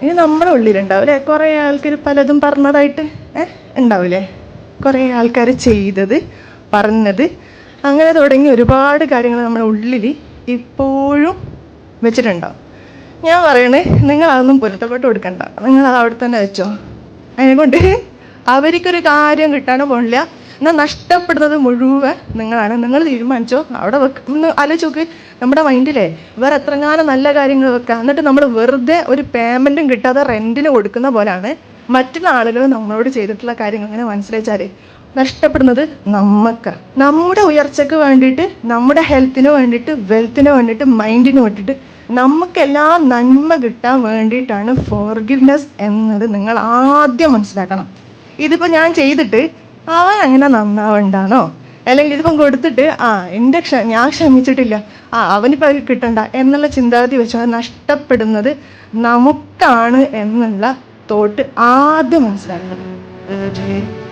ഇനി നമ്മുടെ ഉള്ളിലുണ്ടാവില്ലേ കുറേ ആൾക്കാർ പലതും പറഞ്ഞതായിട്ട് ഏ ഉണ്ടാവില്ലേ കുറേ ആൾക്കാർ ചെയ്തത് പറഞ്ഞത് അങ്ങനെ തുടങ്ങി ഒരുപാട് കാര്യങ്ങൾ നമ്മുടെ ഉള്ളിൽ ഇപ്പോഴും വെച്ചിട്ടുണ്ടാവും. ഞാൻ പറയണേ നിങ്ങൾ അതൊന്നും പൊരുത്തപ്പെട്ട് കൊടുക്കണ്ട. നിങ്ങൾ അത് അവിടെ തന്നെ വെച്ചോ. അതിനെ കൊണ്ട് അവർക്കൊരു കാര്യം കിട്ടാനോ പോണില്ല. എന്നാൽ നഷ്ടപ്പെടുന്നത് മുഴുവൻ നിങ്ങളാണ്. നിങ്ങൾ തീരുമാനിച്ചോ? അവിടെ വെക്കുന്ന ആലോചിച്ച് നോക്ക്. നമ്മുടെ മൈൻഡിലെ വേറെ എത്രങ്ങാനും നല്ല കാര്യങ്ങൾ വെക്കാം. എന്നിട്ട് നമ്മൾ വെറുതെ ഒരു പേയ്മെന്റും കിട്ടാതെ റെന്റിന് കൊടുക്കുന്ന പോലെയാണ് മറ്റുള്ള ആളുകൾ നമ്മളോട് ചെയ്തിട്ടുള്ള കാര്യങ്ങൾ. അങ്ങനെ മനസ്സിലാച്ചാൽ നഷ്ടപ്പെടുന്നത് നമുക്ക് നമ്മുടെ ഉയർച്ചയ്ക്ക് വേണ്ടിയിട്ട് നമ്മുടെ ഹെൽത്തിന് വേണ്ടിയിട്ട് വെൽത്തിന് വേണ്ടിയിട്ട് മൈൻഡിന് വേണ്ടിയിട്ട് നമുക്കെല്ലാം നന്മ കിട്ടാൻ വേണ്ടിയിട്ടാണ് ഫോർഗിവ്നെസ് എന്നത് നിങ്ങൾ ആദ്യം മനസ്സിലാക്കണം. ഇതിപ്പോൾ ഞാൻ ചെയ്തിട്ട് അവൻ അങ്ങനെ നന്നാവണ്ടാണോ അല്ലെങ്കിൽ ഇതിപ്പം കൊടുത്തിട്ട് ആ എന്റെ ക്ഷ ഞാൻ ക്ഷമിച്ചിട്ടില്ല. ആ അവനിപ്പോൾ അത് കിട്ടണ്ട എന്നുള്ള ചിന്താഗതി വെച്ച് അത് നഷ്ടപ്പെടുന്നത് നമുക്കാണ് എന്നുള്ള തോട്ട് ആദ്യം മനസ്സിലാക്കണം.